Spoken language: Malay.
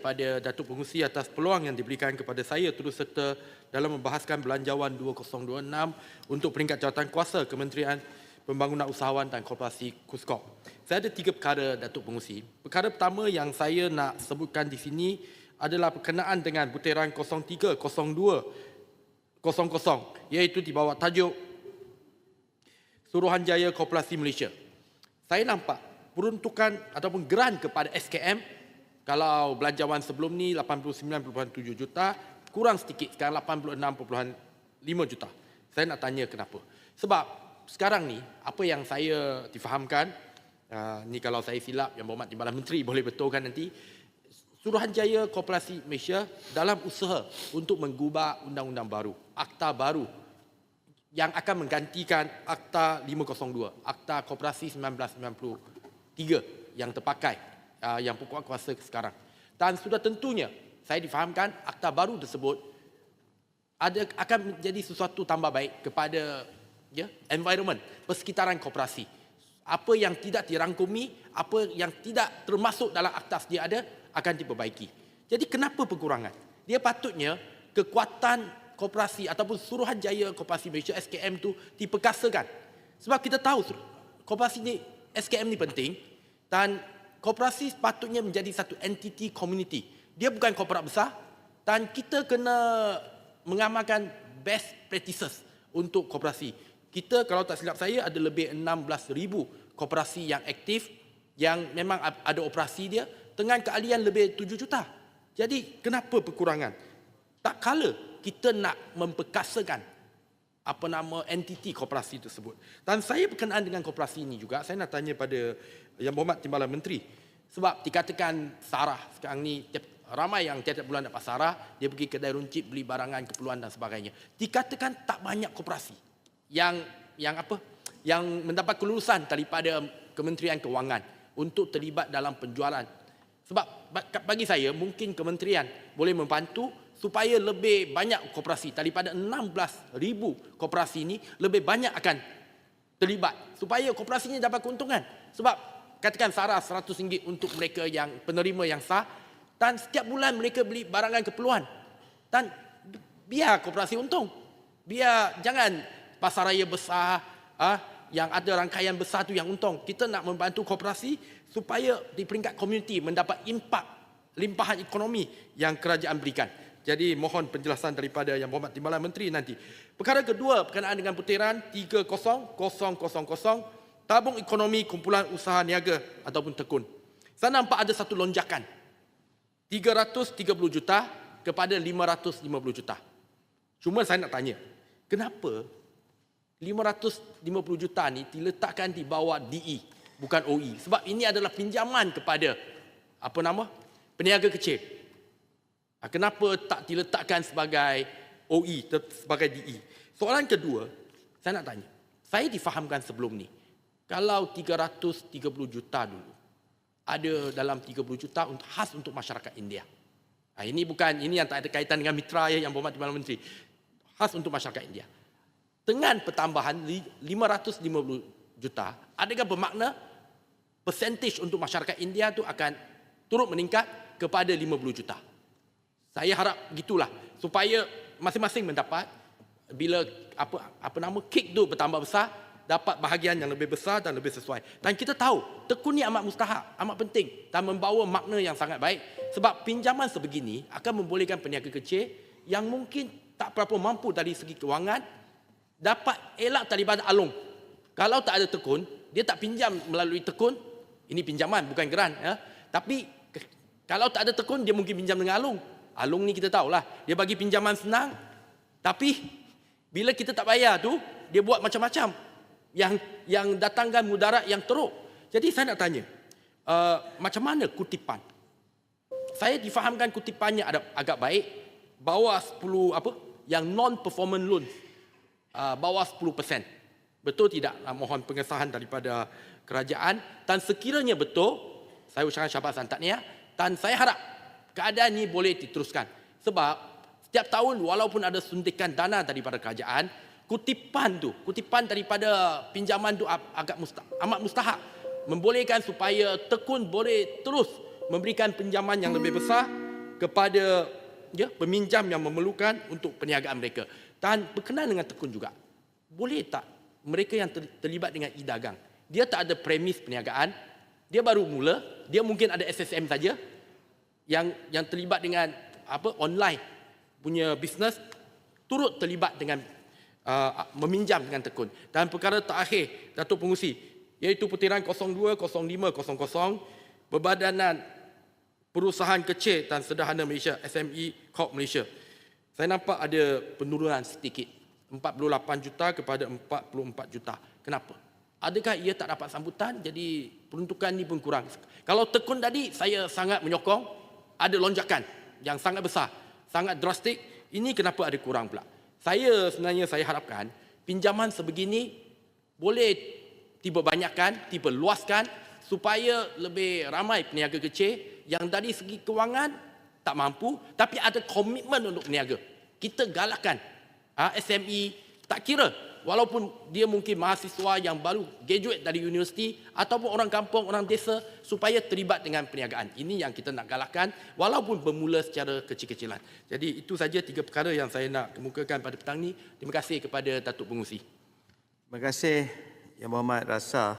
pada Datuk Pengusi atas peluang yang diberikan kepada saya turut serta dalam membahaskan Belanjawan 2026 untuk peringkat jawatan kuasa Kementerian Pembangunan Usahawan dan Korporasi KUSKOP. Saya ada tiga perkara Datuk Pengusi. Perkara pertama yang saya nak sebutkan di sini adalah berkenaan dengan butiran 03, 02, 00 iaitu di bawah tajuk Suruhanjaya Korporasi Malaysia. Saya nampak peruntukan ataupun geran kepada SKM kalau belanjawan sebelum ni 89.7 juta, kurang sedikit sekarang 86.5 juta. Saya nak tanya kenapa. Sebab sekarang ni apa yang saya difahamkan, uh, ni kalau saya silap yang berhormat Timbalan Menteri boleh betulkan nanti, Suruhanjaya Korporasi Malaysia dalam usaha untuk menggubah undang-undang baru, akta baru yang akan menggantikan Akta 502, Akta Koperasi 1993 yang terpakai uh, yang pokok kuasa sekarang. Dan sudah tentunya saya difahamkan akta baru tersebut ada akan menjadi sesuatu tambah baik kepada ya environment persekitaran koperasi. Apa yang tidak dirangkumi, apa yang tidak termasuk dalam akta sedia ada akan diperbaiki. Jadi kenapa pengurangan? Dia patutnya kekuatan koperasi ataupun suruhanjaya koperasi Malaysia SKM tu diperkasakan. Sebab kita tahu koperasi ni SKM ni penting dan koperasi sepatutnya menjadi satu entiti community. Dia bukan korporat besar dan kita kena mengamalkan best practices untuk koperasi. Kita kalau tak silap saya ada lebih 16,000 koperasi yang aktif yang memang ada operasi dia dengan keahlian lebih 7 juta. Jadi kenapa perkurangan? Tak kala kita nak memperkasakan apa nama entiti koperasi tersebut. Dan saya berkenaan dengan koperasi ini juga, saya nak tanya pada Yang Berhormat Timbalan Menteri. Sebab dikatakan Sarah sekarang ni ramai yang tiap-tiap bulan dapat Sarah, dia pergi kedai runcit beli barangan keperluan dan sebagainya. Dikatakan tak banyak koperasi yang yang apa? Yang mendapat kelulusan daripada Kementerian Kewangan untuk terlibat dalam penjualan. Sebab bagi saya mungkin kementerian boleh membantu supaya lebih banyak koperasi daripada 16,000 koperasi ini lebih banyak akan terlibat supaya koperasi ini dapat keuntungan sebab katakan sarah RM100 untuk mereka yang penerima yang sah. Dan setiap bulan mereka beli barangan keperluan. Dan biar koperasi untung. Biar jangan pasaraya besar ah, yang ada rangkaian besar tu yang untung. Kita nak membantu koperasi supaya di peringkat komuniti mendapat impak limpahan ekonomi yang kerajaan berikan. Jadi mohon penjelasan daripada Yang Berhormat Timbalan Menteri nanti. Perkara kedua berkenaan dengan putiran 30000 tabung ekonomi kumpulan usaha niaga ataupun tekun. Saya nampak ada satu lonjakan. 330 juta kepada 550 juta. Cuma saya nak tanya, kenapa 550 juta ni diletakkan di bawah DE bukan OE? Sebab ini adalah pinjaman kepada apa nama? Peniaga kecil. Ah, kenapa tak diletakkan sebagai OE, sebagai DE? Soalan kedua, saya nak tanya. Saya difahamkan sebelum ni, kalau 330 juta dulu, ada dalam 30 juta untuk khas untuk masyarakat India. Nah, ini bukan, ini yang tak ada kaitan dengan mitra ya, yang berhormat Timbalan Menteri. Khas untuk masyarakat India. Dengan pertambahan 550 juta, adakah bermakna percentage untuk masyarakat India itu akan turut meningkat kepada 50 juta? Saya harap gitulah supaya masing-masing mendapat bila apa apa nama kek tu bertambah besar dapat bahagian yang lebih besar dan lebih sesuai. Dan kita tahu tekun ni amat mustahak, amat penting dan membawa makna yang sangat baik sebab pinjaman sebegini akan membolehkan peniaga kecil yang mungkin tak berapa mampu dari segi kewangan dapat elak daripada alung. Kalau tak ada tekun, dia tak pinjam melalui tekun, ini pinjaman bukan geran ya. Tapi kalau tak ada tekun dia mungkin pinjam dengan alung. Alung ni kita tahulah, dia bagi pinjaman senang. Tapi bila kita tak bayar tu, dia buat macam-macam yang yang datangkan mudarat yang teruk. Jadi saya nak tanya, uh, macam mana kutipan? Saya difahamkan kutipannya ada agak baik, bawah 10 apa? Yang non performance loan. Uh, bawah 10%. Betul tidak? Uh, mohon pengesahan daripada kerajaan dan sekiranya betul, saya ucapkan syabas santatnya dan saya harap keadaan ini boleh diteruskan. Sebab setiap tahun walaupun ada suntikan dana daripada kerajaan, kutipan tu, kutipan daripada pinjaman tu agak musta, amat mustahak. Membolehkan supaya tekun boleh terus memberikan pinjaman yang lebih besar kepada ya peminjam yang memerlukan untuk perniagaan mereka dan berkenaan dengan tekun juga. Boleh tak mereka yang ter- terlibat dengan e-dagang, dia tak ada premis perniagaan, dia baru mula, dia mungkin ada SSM saja yang yang terlibat dengan apa online punya bisnes turut terlibat dengan uh, meminjam dengan tekun. Dan perkara terakhir Datuk Pengusi iaitu putiran 02 05 00 Berbadanan Perusahaan Kecil dan Sederhana Malaysia SME Corp Malaysia. Saya nampak ada penurunan sedikit 48 juta kepada 44 juta. Kenapa? Adakah ia tak dapat sambutan jadi peruntukan ni pun kurang. Kalau tekun tadi saya sangat menyokong ada lonjakan yang sangat besar, sangat drastik. Ini kenapa ada kurang pula? Saya sebenarnya saya harapkan pinjaman sebegini boleh tiba banyakkan, tiba luaskan supaya lebih ramai peniaga kecil yang dari segi kewangan tak mampu tapi ada komitmen untuk peniaga. Kita galakkan ha, SME tak kira walaupun dia mungkin mahasiswa yang baru graduate dari universiti ataupun orang kampung, orang desa supaya terlibat dengan perniagaan. Ini yang kita nak galakkan walaupun bermula secara kecil-kecilan. Jadi itu saja tiga perkara yang saya nak kemukakan pada petang ini. Terima kasih kepada Datuk Pengusi. Terima kasih Yang Berhormat Rasa.